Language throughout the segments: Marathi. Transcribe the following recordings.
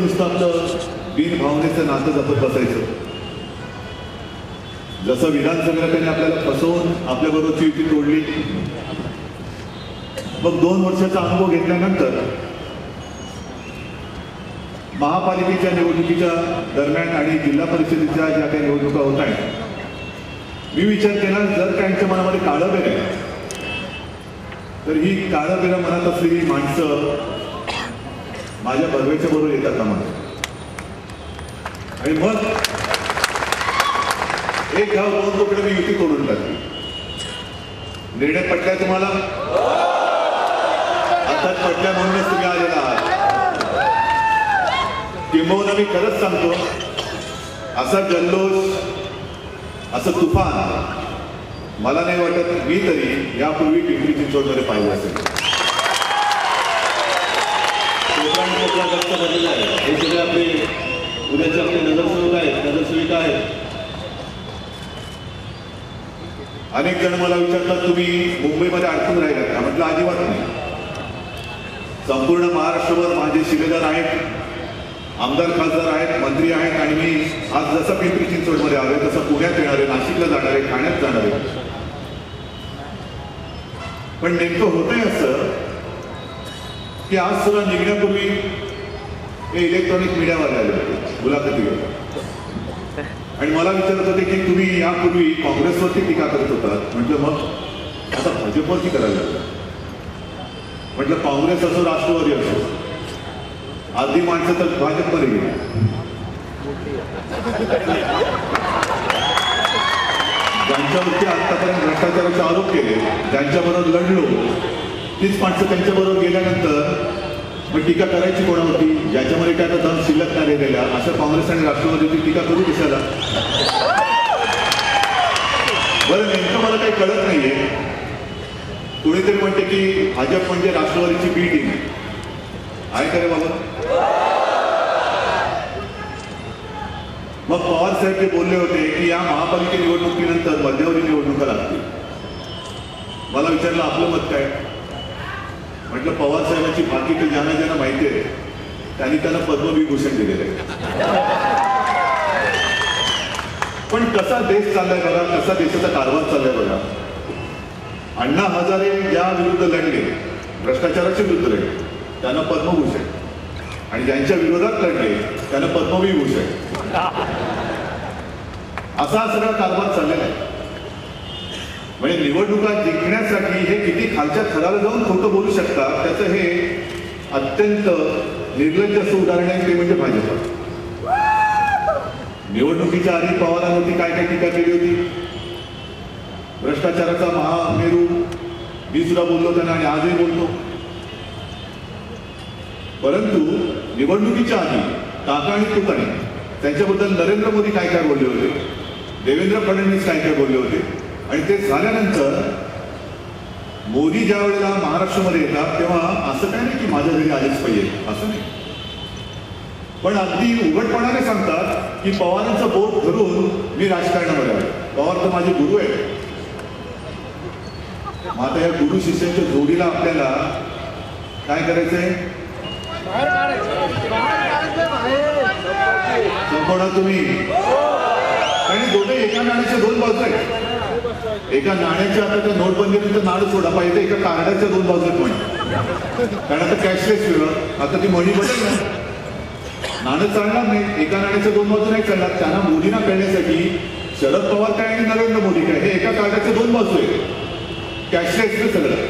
नुसतं आपलं बिन भावनेचं नातं जपत बसायचं. जसं विधानसभेला त्यांनी आपल्याला फसवून आपल्याबरोबरची युती तोडली. मग दोन वर्षाचा अनुभव घेतल्यानंतर महापालिकेच्या निवडणुकीच्या दरम्यान आणि जिल्हा परिषदेच्या ज्या काही निवडणुका होत आहेत मी विचार केला जर त्यांच्या मनामध्ये काळं बेर आहे तर ही काळं बेरा मनात असलेली माणसं माझ्या बर्वेच्या बरोबर येतात का आणि मग एक गाव दोन तोकडे मी युती करून टाकली. निर्णय पटलाय तुम्हाला? आता पटल्या म्हणूनच तुम्ही आलेला आहात. किंबहुना मी खरंच सांगतो असा जल्लोष असं तुफान मला नाही वाटत मी तरी यापूर्वी पिंपरी चिंचवडमध्ये पाहिलं असेल. कोकण झालेलं आहे. हे सगळे आपले उद्याचे आपले नगरसेवक आहेत नगरसेविका आहेत. अनेक जण मला विचारतात तुम्ही मुंबईमध्ये अडकून राहिला का? म्हटलं अजिबात नाही. संपूर्ण महाराष्ट्रभर माझे शिलेदार आहेत आमदार खासदार आहेत मंत्री आहेत आणि मी आज जसं पिंपरी चिंचवडमध्ये आलोय तसं पुण्यात येणार आहे नाशिकला जाणार आहे ठाण्यात जाणार. आहे पण नेमकं होतंय असं की आज सुद्धा निघण्यापूर्वी हे इलेक्ट्रॉनिक मीडियावाले आले. होते मुलाखती आणि मला विचारत होते की तुम्ही यापूर्वी काँग्रेसवरती टीका करत होता. म्हटलं मग आता भाजपवरती करायला लागलं. म्हटलं काँग्रेस असो राष्ट्रवादी असो आधी माणसं तर भाजपमध्ये गेली. ज्यांच्यावरती आतापर्यंत भ्रष्टाचाराचे आरोप केले ज्यांच्याबरोबर लढलो तीच माणसं त्यांच्याबरोबर गेल्यानंतर मग टीका करायची कोणावरती? ज्याच्यामध्ये काय आता शिल्लक नाही राहिलेल्या असं काँग्रेस आणि राष्ट्रवादीची टीका करू दिसायला बरं नेमकं मला काही कळत नाहीये. कुणीतरी म्हणते की भाजप म्हणजे राष्ट्रवादीची बी टीम आहे का रे बाबा? मग पवार साहेब ते बोलले होते की या महापालिके निवडणुकीनंतर मध्यावधी निवडणुका लागतील. मला विचारलं आपलं मत काय? म्हटलं पवार साहेबांची बाकी तर ज्यांना ज्यांना माहिती आहे त्यांनी त्यांना पद्मविभूषण दिलेलं आहे. पण कसा देश चाललाय बघा कसा देशाचा कारभार चाललाय बघा. अण्णा हजारे या विरुद्ध लढले भ्रष्टाचाराच्या विरुद्ध लढले त्यांना पद्मभूषण. आणि ज्यांच्या विरोधात लढले त्यांना पद्मविभूषण. असा सगळा कारभार चाललेला आहे. म्हणजे निवडणुका जिंकण्यासाठी हे किती खालच्या थराला जाऊन खोटं बोलू शकतात त्याचं हे अत्यंत निर्लज्ज असं उदाहरण आहे ते म्हणजे भाजप. निवडणुकीच्या आधी पवारांवरती काय काय टीका केली होती? भ्रष्टाचाराचा महामेरू मी सुद्धा बोललो त्यांना आणि आजही बोलतो. परंतु निवडणुकीच्या आधी काका आणि तुकाने त्यांच्याबद्दल नरेंद्र मोदी काय काय बोलले होते? देवेंद्र फडणवीस काय काय बोलले होते? आणि ते झाल्यानंतर मोदी ज्या वेळेला महाराष्ट्रामध्ये येतात तेव्हा असं काय नाही की माझ्या घरी आलेच पाहिजे. असं नाही. पण अगदी उघडपणाने सांगतात की पवारांचं बोट धरून मी राजकारणामध्ये आलो पवार तर माझे गुरु आहेत. मग आता या गुरु शिष्यांच्या जोडीला आपल्याला काय करायचंय? संपवणार तुम्ही. आणि दोन्ही एका नाण्याच्या दोन बाजू आहेत. एका नाण्याच्या आता त्या नोटबंदीनंतर नाणं सोडा पाहिजे एका कार्डाच्या दोन बाजू आहेत पण कारण आता कॅशलेस वेगळं आता ती मनी बदल ना नाणं चालणार नाही एका नाण्याच्या दोन बाजू नाही चालणार. त्यांना मोदींना कळण्यासाठी शरद पवार काय आणि नरेंद्र मोदी काय हे एका कार्डाच्या दोन बाजू आहेत कॅशलेस सगळं.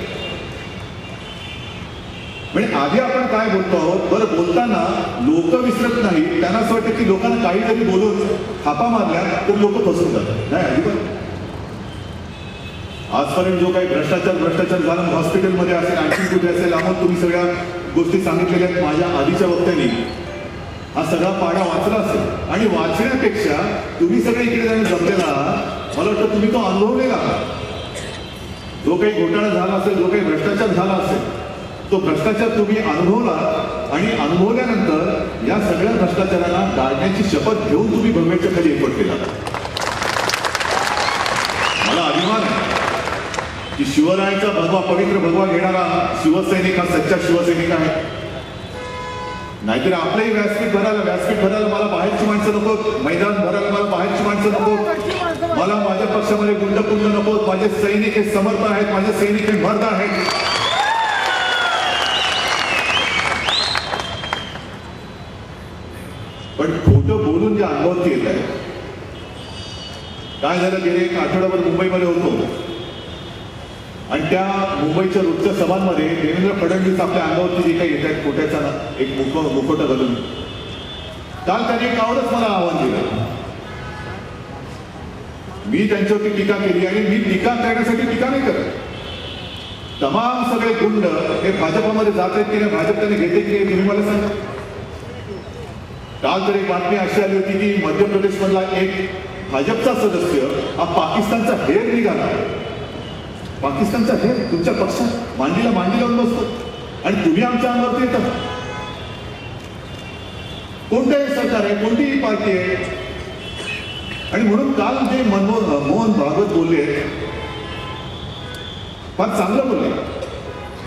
म्हणजे आधी आपण काय बोलतो आहोत? बरं बोलताना लोक विसरत नाही त्यांना असं वाटतं की लोकांना काहीतरी बोलून थापा मारल्या तर लोक फसून जातात नाही अजिबात. आजपर्यंत जो काही भ्रष्टाचार भ्रष्टाचार झाला हॉस्पिटलमध्ये असेल आणखी कुठे असेल आम्हाला तुम्ही सगळ्या गोष्टी सांगितलेल्या आहेत माझ्या आधीच्या वक्त्यांनी. हा सगळा पाडा वाचला असेल. आणि वाचण्यापेक्षा तुम्ही सगळे इकडे जाऊन जमलेला आहात. मला वाटतं तुम्ही तो अनुभवलेला जो काही घोटाळा झाला असेल जो काही भ्रष्टाचार झाला असेल तो भ्रष्टाचार तुम्ही अनुभवला आणि अनुभवल्यानंतर या सगळ्या भ्रष्टाचारांना गाळण्याची शपथ घेऊन तुम्ही भव्याच्या खाली एकवट केला मला अभिमान आहे की शिवरायांचा भगवा पवित्र भगवा घेणारा शिवसैनिक हा सच्चा शिवसैनिक आहे. नाहीतर आपलंही व्यासपीठ भरायला व्यासपीठ भरायला मला बाहेरची माणसं नको मैदान भरायला मला बाहेरची माणसं नको मला माझ्या पक्षामध्ये गुंडकुंड नको माझे सैनिक हे समर्थ आहेत. माझे सैनिक हे मर्द आहेत. पण खोटं बोलून जे अनुभव केलं आहे काय झालं गेले एक आठवड्याभर मुंबईमध्ये होतो. आणि त्या मुंबईच्या रोजच्या सभांमध्ये देवेंद्र फडणवीस आपल्या अंगावरती जे काही येत आहेत कोट्याचा ना एक मुख मुखोटा घालून. काल त्यांनी एकावरच मला आव्हान दिलं. मी त्यांच्यावरती टीका केली आणि मी टीका करण्यासाठी टीका नाही करत. तमाम सगळे गुंड हे भाजपामध्ये जात आहेत की नाही भाजप त्यांनी घेते की नाही तुम्ही मला सांगा. काल तर एक बातमी अशी आली होती की मध्य प्रदेशमधला एक भाजपचा सदस्य हा पाकिस्तानचा हेर निघाला. पाकिस्तानचा हे तुमच्या पक्षात मांडीला मांडी लावून बसतो. आणि तुम्ही आमच्या अंगावरती येतात. कोणतंही सरकार आहे कोणतीही पार्टी आहे. आणि म्हणून काल जे मनमोहन मोहन भागवत बोलले फार चांगलं बोलले.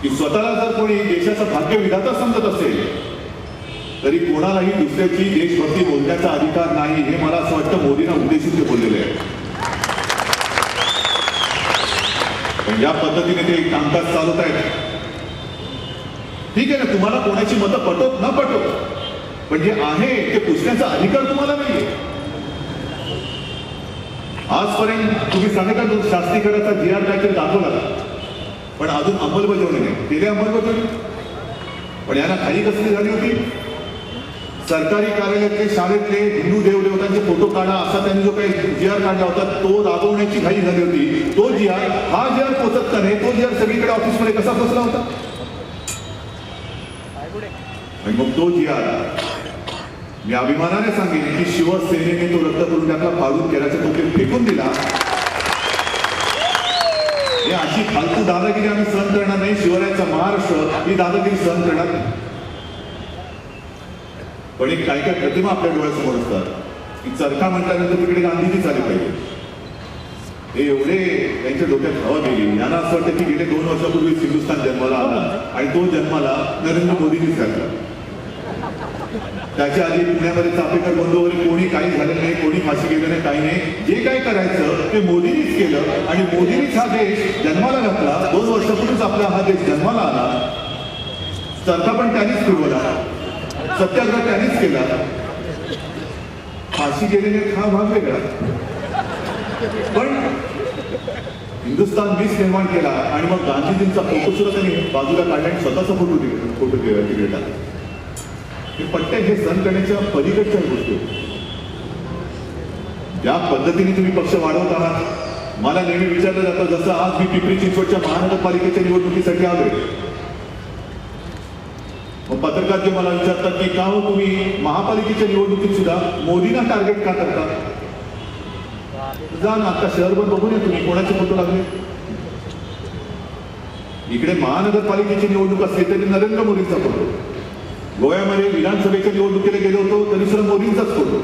की स्वतःला जर कोणी देशाचा भाग्य विधाता समजत असेल तरी कोणालाही दुसऱ्याची देशभक्ती बोलण्याचा अधिकार नाही हे मला असं वाटतं मोदींना उद्देशून ते बोललेले आहे. पण ज्या पद्धतीने ते कामकाज चालत आहेत. ठीक आहे ना तुम्हाला कोणाची मतं पटोत न पटोत पण जे आहे ते पुसण्याचा अधिकार तुम्हाला नाहीये. आजपर्यंत तुम्ही सांगा तो शास्त्रीकरणाचा जी आर काहीतरी दाखवला. पण अजून अंमलबजावणी नाही. केली अंमलबजावणी? पण यांना खाली कसली झाली होती? सरकारी कार्यालयातले शाळेतले हिंदू देवदेवतांचे फोटो काढा असा त्यांनी जो काही जिहार काढला होता तो राबवण्याची घाई झाली होती. तो जी हा जिहार पोचत का नाही तो जिहार सगळीकडे ऑफिसमध्ये कसा पोचला होता? आणि मग तो जिहार मी अभिमानाने सांगेन की शिवसेनेने तो रद्द करून टाकला फाडून केल्याचा तो फेकून दिला. अशी फालतू दादागिरी आम्ही सहन करणार नाही. शिवरायाचा महाराष्ट्र ही दादागिरी सहन करणार नाही. पण एक काय काय प्रतिमा आपल्या डोळ्यासमोर असतात. की चरखा म्हटल्यानंतर तिकडे गांधीजीच आले पाहिजे. हे एवढे त्यांच्या डोक्यात हवा गेली. यांना असं वाटतं की गेले दोन वर्षापूर्वी हिंदुस्थान जन्माला आला आणि तो जन्माला नरेंद्र मोदींनीच घातला त्याच्या आधी पुण्यामध्ये चापेकर बंधू वगैरे कोणी काही झालं नाही कोणी फाशी गेलं नाही काही नाही. जे काही करायचं ते मोदींनीच केलं आणि मोदींनीच हा देश जन्माला घातला. दोन वर्षापूर्वीच आपला हा देश जन्माला आला. चरखा पण त्यांनीच फिरवला. सत्याग्रह त्यांनीच केला. फाशी गेलेले हा भाग वेगळा. पण हिंदुस्थान मीच निर्माण केला आणि मग गांधीजींचा फोटो सुद्धा त्यांनी बाजूला काढला आणि स्वतःचा फोटो तिकडे फोटो तिकडे टाकला हे पट्टे हे सण करण्याच्या पलीकडच्या गोष्टी ज्या पद्धतीने तुम्ही पक्ष वाढवत आहात मला नेहमी विचारलं जातं जसं आज मी पिंपरी चिंचवडच्या महानगरपालिकेच्या निवडणुकीसाठी आलोय. पत्रकार जे मला विचारतात की का हो तुम्ही महापालिकेच्या निवडणुकीत सुद्धा मोदींना टार्गेट का करता? जा ना आता शहरभर बघून या तुम्ही. कोणाचे फोटो लागले? इकडे महानगरपालिकेची निवडणूक असली तरी नरेंद्र मोदींचा फोटो. गोव्यामध्ये विधानसभेच्या निवडणुकीला गेलो होतो तरी सुद्धा मोदींचाच फोटो.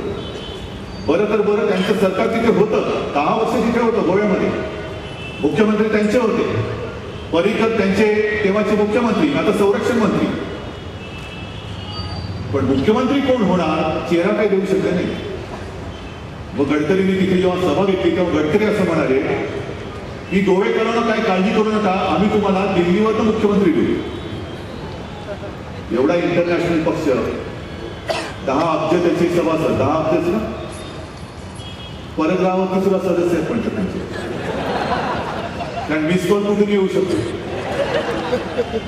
बरं तर बरं त्यांचं सरकार तिथे होतं. दहा वर्ष तिथे होतं गोव्यामध्ये. मुख्यमंत्री त्यांचे होते. पर्रिकर त्यांचे तेव्हाचे मुख्यमंत्री आता संरक्षण मंत्री. पण मुख्यमंत्री कोण होणार चेहरा काही देऊ शकले नाही. मग गडकरींनी तिथे जेव्हा सभा घेतली तेव्हा गडकरी असं म्हणाले की गोवेकरांना काय काळजी करू नका आम्ही तुम्हाला दिल्लीवर मुख्यमंत्री देऊ. एवढा इंटरनॅशनल पक्ष. दहा अब्ज त्याचे सभासद दहा अब्जच ना? परग्रावावरती सुद्धा सदस्य आहेत पंचकांचे कारण मिस कॉल कुठून येऊ शकतो?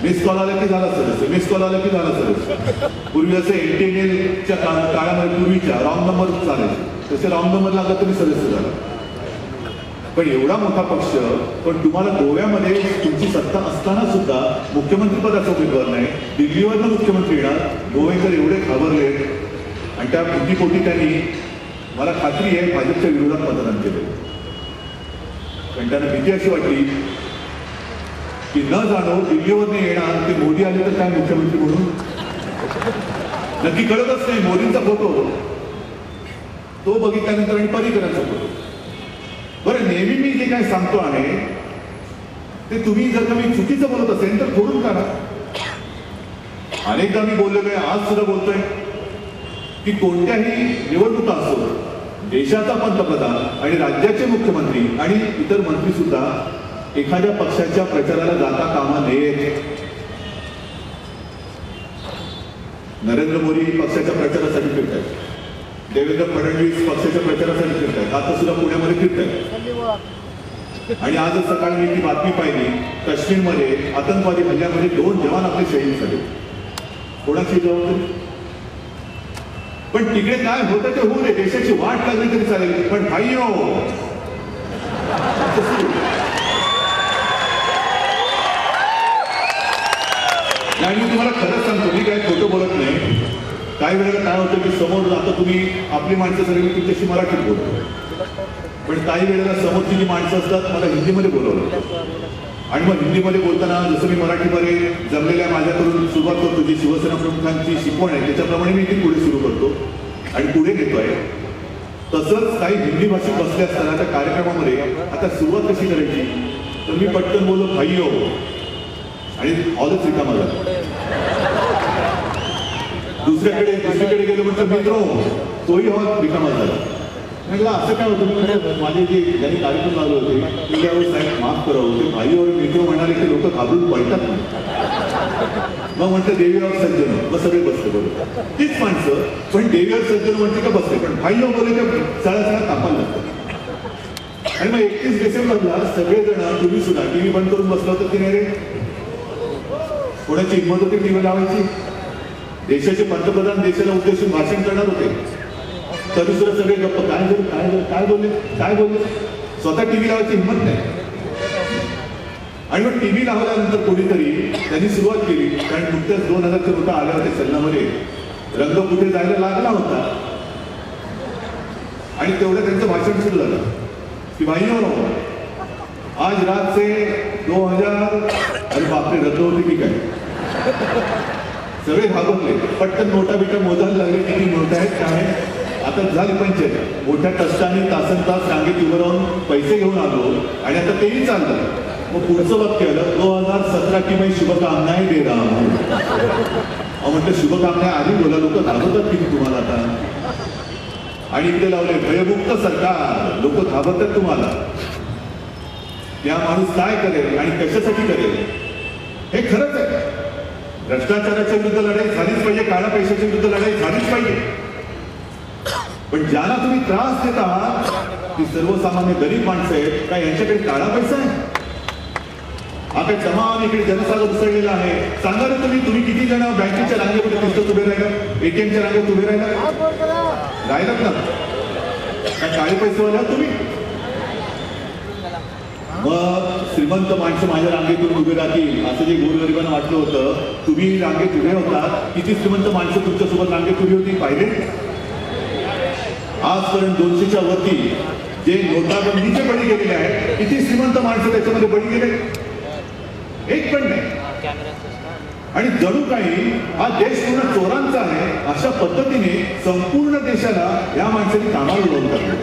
मिस कॉल आला की झाला सदस्य मिस कॉल आला की झाला सदस्य पूर्वी असं एनटीएनएलच्या काळामध्ये पूर्वीच्या रॉंग नंबर चालायचे तसे रॉंग नंबर लागला तरी सदस्य झाला पण एवढा मोठा पक्ष पण तुम्हाला गोव्यामध्ये तुमची सत्ता असताना सुद्धा मुख्यमंत्री पदाचा उमेदवार नाही. दिल्लीवरनं मुख्यमंत्री येणार. गोवेकर एवढे घाबरले. आणि त्या भीतीपोटी त्यांनी मला खात्री आहे भाजपच्या विरोधात मतदान केले कारण त्यांना भीती अशी वाटली की न जाणो दिल्लीवरनं येणार ते मोदी आले तर काय मुख्यमंत्री म्हणून? नक्की कळतच नाही मोदींचा फोटो तो बघितल्यानंतर आणि पर्रिकरांचा फोटो बरं नेहमी मी जे काय सांगतो आहे ते तुम्ही जर का मी चुकीचं बोलत असेल तर खोडून काढा. अनेकदा मी बोललेलो आहे आज सुद्धा बोलतोय की कोणत्याही निवडणुका असो देशाचा पंतप्रधान आणि राज्याचे मुख्यमंत्री आणि इतर मंत्री सुद्धा एखाद्या पक्षाच्या प्रचाराला जाता कामा नयेत. नरेंद्र मोदी पक्षाच्या प्रचारासाठी फिरत आहेत देवेंद्र फडणवीस पक्षाच्या प्रचारासाठी फिरत आहेत आता सुद्धा पुण्यामध्ये फिरत आहेत आणि आज सकाळी मी ती बातमी पाहिली काश्मीरमध्ये आतंकवादी हल्ल्यामध्ये दोन जवान आपले शहीद झाले. कोणाची जबाबदारी पण तिकडे काय होतं ते होऊ दे देशाची वाट लागली तरी चालेल. पण भाई हो आणि मी तुम्हाला खरंच सांगतो मी काय खोटं बोलत नाही. काही वेळेला काय होतं की समोर आता तुम्ही आपली माणसं सगळी तुमच्याशी मराठीत बोलतो. पण काही वेळेला समोरची जी माणसं असतात मला हिंदीमध्ये बोलवलं आणि मग हिंदीमध्ये बोलताना जसं मी मराठीमध्ये जमलेल्या माझ्याकडून सुरुवात करतो जी शिवसेना प्रमुखांची शिकवण आहे त्याच्याप्रमाणे मी ती पुढे सुरू करतो आणि पुढे घेतोय तसंच काही हिंदी भाषिक बसल्या असताना त्या कार्यक्रमामध्ये आता सुरुवात कशी करायची? तर मी पटकन बोललो भाई हो आणि हॉलच रिकामा झाला. दुसऱ्याकडे दुसरीकडे गेलो म्हटलं मित्र तोही हॉल रिकामा झाला. म्हटलं असं काय होतं? मी माझे जे ज्यांनी कार्यक्रम चालू होते ते त्यावेळेस साहेब माफ करावं ते भाईवर मित्र म्हणाले की लोक घाबरून पळतात मग म्हणतं देवीराव सज्जन. मग सगळे बसले बरोबर तीच माणसं पण देवीराव सज्जन म्हणते का बसते पण भाई बोलले तर सळा सळा तापायला लागतं आणि मग एकतीस डिसेंबरला सगळेजण तुम्ही सुद्धा टी व्ही बंद करून बसला होता की नाही रे? कोणाची हिंमत होती टीव्ही लावायची. देशाचे पंतप्रधान देशाला उद्देशून भाषण करणार होते. तरी सुद्धा सगळे गप्प काय झालं काय झालं काय बोलले काय बोलले स्वतः टीव्ही लावायची हिंमत नाही. आणि मग टीव्ही लावल्यानंतर कोणीतरी त्यांनी सुरुवात केली. कारण नुकत्याच दोन हजारच्या रुपये आल्या होत्या सल्लामध्ये रंग कुठे जायला लागला होता? आणि तेवढं त्यांचं भाषण सुरू झालं. की भाई आज रात से दो हजार बापरे रचवली की काय? सगळे घाबरले पटकन नोटा बिटा मोजायला लागले. किती नोटा आहेत काय आता झाली पंचायत. मोठ्या कष्टाने तासन तास रांगेत उभं राहून पैसे घेऊन आलो. आणि आता तेही चाललं मग पुढचं वाक्य आलं दोन हजार सतरा की मी शुभकामनाही दे राम म्हटलं शुभकामना आधी बोला लोक घाबरतात की तुम्हाला आता? आणि इथे लावले भयमुक्त सरकार. लोक घाबरतात तुम्हाला. या माणूस काय करेल आणि कशासाठी करेल? हे खरंच आहे. भ्रष्टाचाराच्या विरुद्ध लढाई झालीच पाहिजे काळ्या पैशाच्या विरुद्ध लढाई झालीच पाहिजे. पण ज्यांना तुम्ही त्रास देत ती सर्वसामान्य गरीब माणसं आहेत काय यांच्याकडे काळा पैसा आहे? काय तमाम इकडे जनसागर उसळलेला आहे. सांगा ना तुम्ही तुम्ही किती जण बँकेच्या रांगेमध्ये तिथं उभे राहिला? एटीएमच्या रांगेत उभे राहिला? राहिलात ना? काय काळे पैसेवाले आहात तुम्ही? मग श्रीमंत माणसं माझ्या रांगेतून उभे राहतील असं जे गोरगरिबांना वाटलं होतं तुम्ही रांगेत उभे होता किती श्रीमंत माणसं तुमच्यासोबत रांगेत उभी होती पाहिले? आजपर्यंत दोनशेच्या वरती जे नोटाबंदीचे बळी गेलेले आहेत किती श्रीमंत माणसं त्याच्यामध्ये बळी गेले? एक पण नाही. आणि जणू काही हा देश पूर्ण चोरांचा आहे अशा पद्धतीने संपूर्ण देशाला या माणसाने कामाला लावून टाकलं.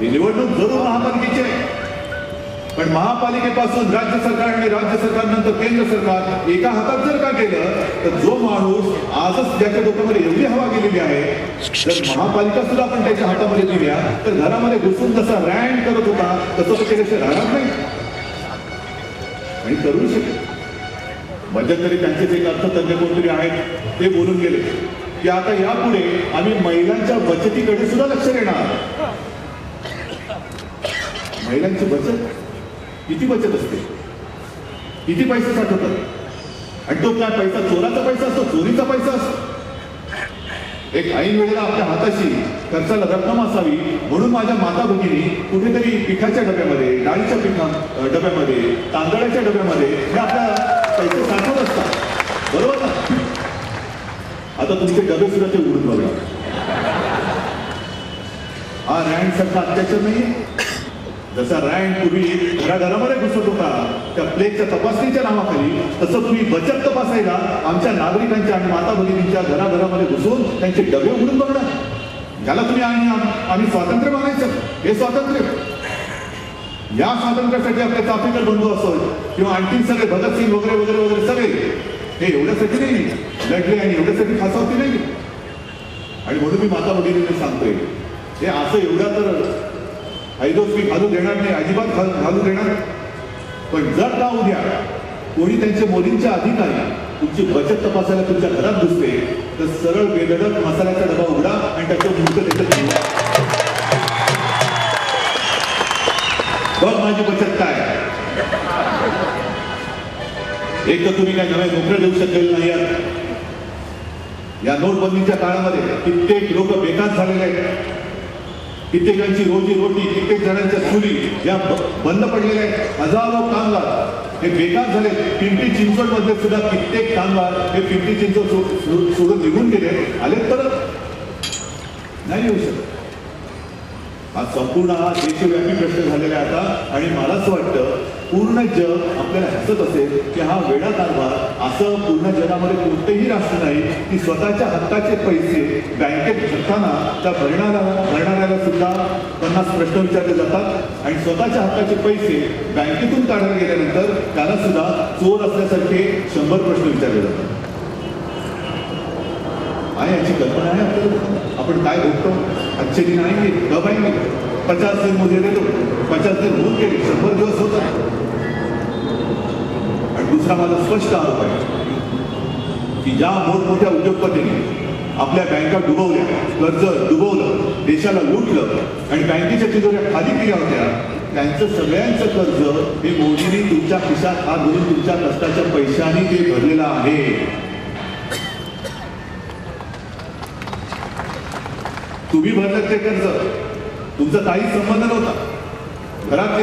ही निवडणूक जरूर महापालिकेची आहे. पण महापालिकेपासून राज्य सरकार आणि राज्य सरकारनंतर केंद्र सरकार एका हातात जर का केलं तर जो माणूस आजच ज्याच्या डोक्यामध्ये एवढी हवा गेलेली आहे तर महापालिका सुद्धा आपण त्याच्या हातामध्ये दिल्या तर घरामध्ये घुसून जसा रँड करत होता तसं तो त्याच्याशी राहणार नाही. आणि करू शकेल मध्यंतरी त्यांचेच एक अर्थतज्ञ कोणतरी आहेत ते बोलून गेले की आता यापुढे आम्ही महिलांच्या बचतीकडे सुद्धा लक्ष देणार. महिलांची बचत? किती बचत असते? किती पैसे साठवतात? आणि तो काय पैसा चोराचा पैसा असतो चोरीचा पैसा असतो? एक ऐन वेळेला आपल्या हाताशी खर्चाला रक्कम असावी म्हणून माझ्या माता भगिनी कुठेतरी पिठाच्या डब्यामध्ये डाळीच्या पिठा डब्यामध्ये तांदळाच्या डब्यामध्ये हे आपल्या पैसे साठवत असतात. बरोबर ना? आता तुमचे डबे सुद्धा ते उघडून बघा. हा रँड सरकार अत्याचार नाही जसा रॅन पूर्वी घराघरामध्ये घुसत होता त्या प्लेगच्या तपासणीच्या नावाखाली तसं तुम्ही बचत तपासायला आमच्या नागरिकांच्या आणि माता भगिनींच्या घराघरामध्ये घुसून त्यांचे डबे उघडून बघणार. ज्याला तुम्ही आणि आम्ही स्वातंत्र्य मागायचं हे स्वातंत्र्य. या स्वातंत्र्यासाठी आपले चाफेकर बंधू असत किंवा आणखी सगळे भगतसिंग वगैरे वगैरे वगैरे सगळे हे एवढ्यासाठी नाही लढले आणि एवढ्यासाठी खासावती नाही. आणि म्हणून मी माता भगिनीने सांगतोय हे असं एवढा तर ऐदोच मी घालू देणार नाही अजिबात घाल घालू देणार नाही. पण जर का उद्या कोणी त्यांचे मोदींचे अधिकारी तुमची बचत तपासायला तुमच्या घरात दिसते तर सरळ बेदडक मसाल्याचा डबा उघडा आणि त्याचं मुक्त त्याचं बघ माझी बचत काय. एक तर तुम्ही काय नव्या नोकऱ्या देऊ शकलेले नाही आहात या नोटबंदीच्या काळामध्ये कित्येक लोक बेकार झालेले आहेत. कित्येकांची रोजी रोटी कित्येक जणांच्या चुली या बंद पडलेल्या हजारो कामगार. हे बेकार झाले. पिंपरी चिंचवडमध्ये सुद्धा कित्येक कामगार हे पिंपरी चिंचवड सो- सोडून निघून गेले. आले परत नाही येऊ शकत. हा संपूर्ण हा देशव्यापी प्रश्न झालेला आहे आता. आणि मला असं वाटतं पूर्ण जग आपल्याला हसत असेल की हा वेळा कारभार असं पूर्ण जगामध्ये कोणतेही राष्ट्र नाही की स्वतःच्या हक्काचे पैसे बँकेत भरताना त्या भरणाऱ्या भरणाऱ्याला सुद्धा पन्नास प्रश्न विचारले जातात. आणि स्वतःच्या हक्काचे पैसे बँकेतून काढायला गेल्यानंतर त्याला सुद्धा चोर असल्यासारखे शंभर प्रश्न विचारले जातात. आहे याची कल्पना आहे आपल्याला. आपण काय भोगतो अच्छे दिन आएंगे कब आएंगे पचास दिन मुझे दे दो पचास दिन होऊन गेले. शंभर दिवस होतात. आणि दुसरा माझा स्पष्ट आरोप आहे की ज्या मोठमोठ्या उद्योगपतींनी आपल्या बँका डुबवल्या कर्ज डुबवलं देशाला लुटलं आणि बँकेच्या तिजोऱ्या खाली केल्या होत्या त्यांचं सगळ्यांचं कर्ज हे मोदींनी तुमच्या खिशात हात धरून तुमच्या कष्टाच्या पैशाने ते भरलेलं आहे. तुम्ही भरलं ते कर्ज. तुमचा काही संबंध नव्हता. घरात